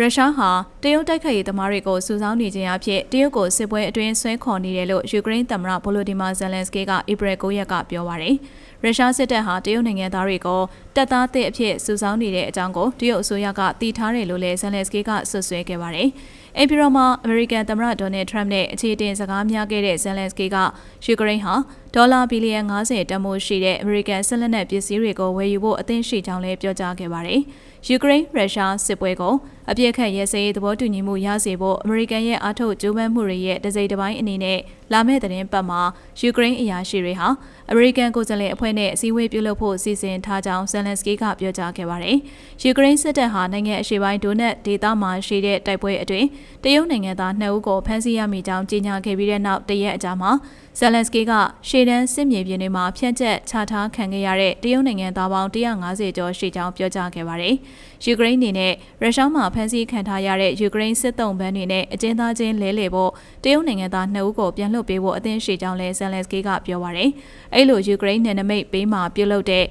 ရုရှားဟာတရုတ်တိုက်ခိုက်ရေးသမားတွေကိုစူးစောင်းနေခြင်းအဖြစ်တရုတ်ကိုစစ်ပွဲအတွင်းဆွဲခေါ်နေတယ်လို့ယူကရိန်းသမ္မတဗိုလိုဒီမာဇယ်လန်စကီကဧပြီ9ရက်ကပြောပါရယ်ရုရှားစစ်တပ်ဟာတရုတ်နိုင်ငံသားတွေကိုတပ်သားသစ်အဖြစ်စူးစောင်းနေတဲ့အကြောင်းကိုတရုတ်အစိုးရကတည်ထားတယ်လို့လည်းဇယ်လန်စကီကဆွဆွဲခဲ့ပါတယ်။အိမ်ပြည်တော်မှာအမေရိကန်သမ္မတဒေါ်နယ်ထရမ့်နဲ့အခြေတင်စကားများခဲ့တဲ့ဇယ်လန်စကီကယူကရိန်းဟာဒေါ်လာဘီလီယံ90တန်ဖိုးရှိတဲ့အမေရိကန်စစ်လက်နက်ပစ္စည်းတွေကိုဝယ်ယူဖို့အသင့်ရှိကြောင်းလည်းပြောကြားခဲ့ပါတယ်။ယူကရိန်းရုရှားစစ်ပွဲကိုအပြစ်ခတ်ရဲစရေးသဘောတူညီမှုရစေဖို့အမေရိကန်ရဲ့အားထုတ်ကြိုးပမ်းမှုတွေရဲ့တစိမ့်တစ်ပိုင်းအနေနဲ့လာမယ့်သတင်းပတ်မှာယူကရိန်းအရာရှိတွေဟာအမေရိကန်ကိုယ်စားလှယ်အဖွဲ့နဲ့အစည်းအဝေးပြုလုပ်ဖို့စီစဉ်ထားကြောင်းဇယ်လန်စကီကပြောကြားခဲ့ပါတယ်။ယူကရိန်းစစ်တပ်ဟာနိုင်ငံအရှေ့ပိုင်းဒိုနက်ဒေသမှာရှိတဲ့တိုက်ပွဲအတွင်းတရုတ်နိုင်ငံသား2ဦးကိုဖမ်းဆီးရမိကြောင်းကြေညာခဲ့ပြီးတဲ့နောက်တရက်အကြာမှာဇယ်လန်စကီကရှေ့တန်းစစ်မြေပြင်တွေမှာဖြန့်ကျက်ချထားခံခဲ့ရတဲ့တရုတ်နိုင်ငံသားပေါင်း150ကျော်ရှိကြောင်းပြောကြားခဲ့ပါတယ်။ယူကရိန်းအနေနဲ့ရုရှားမှာဖမ်းဆီးခံထားရတဲ့ယူကရိန်းစစ်တုံးဘန်းတွေနဲ့အကျဉ်းသားချင်းလဲလှယ်ဖို့တရုတ်နိုင်ငံသား2ဦးကိုပြန်လွှတ်ပေးဖို့အသင့်ရှိကြောင်းလည်းဇယ်လန်စကီကပြောပါတယ်။အဲ့လိုယူကရိန်းနယ်နိမိတ်ပေးမှာပြုလုပ်တဲ့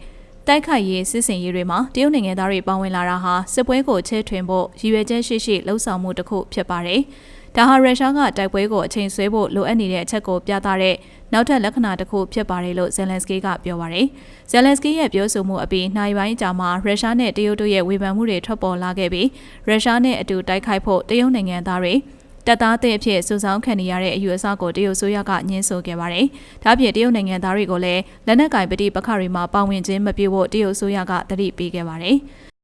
တိုက်ခိုက်ရေးစစ်စင်ရေးတွေမှာတရုတ်နိုင်ငံသားတွေပါဝင်လာတာဟာစစ်ပွဲကိုချဲထွင်ဖို့ရည်ရွယ်ချက်ရှိရှိလှုံ့ဆော်မှုတစ်ခုဖြစ်ပါတယ်။ဒါဟာရုရှားကတိုက်ပွဲကိုအချိန်ဆွဲဖို့လိုအပ်နေတဲ့အချက်ကိုပြသတဲ့နောက်ထပ်လက္ခဏာတစ်ခုဖြစ်ပါတယ်လို့ဇယ်လန်စကီကပြောပါတယ်။ဇယ်လန်စကီရဲ့ပြောဆိုမှုအပြီးနိုင်ပိုင်းအကြာမှာရုရှားနဲ့တရုတ်တို့ရဲ့ဝေဖန်မှုတွေထွက်ပေါ်လာခဲ့ပြီးရုရှားနဲ့အတူတိုက်ခိုက်ဖို့တရုတ်နိုင်ငံသားတွေ တပ်သားတဲ့အဖြစ်စုဆောင်းခံနေရတဲ့အယူအဆကိုတရုတ်ဆိုရကညှင်းဆိုခဲ့ပါတယ်။ဒါ့အပြင်တရုတ်နိုင်ငံသားတွေကိုလည်းလက်နက်ကင်ပဋိပက္ခတွေမှာပါဝင်ခြင်းမပြုဖို့တရုတ်ဆိုရကတတိပေးခဲ့ပါတယ်။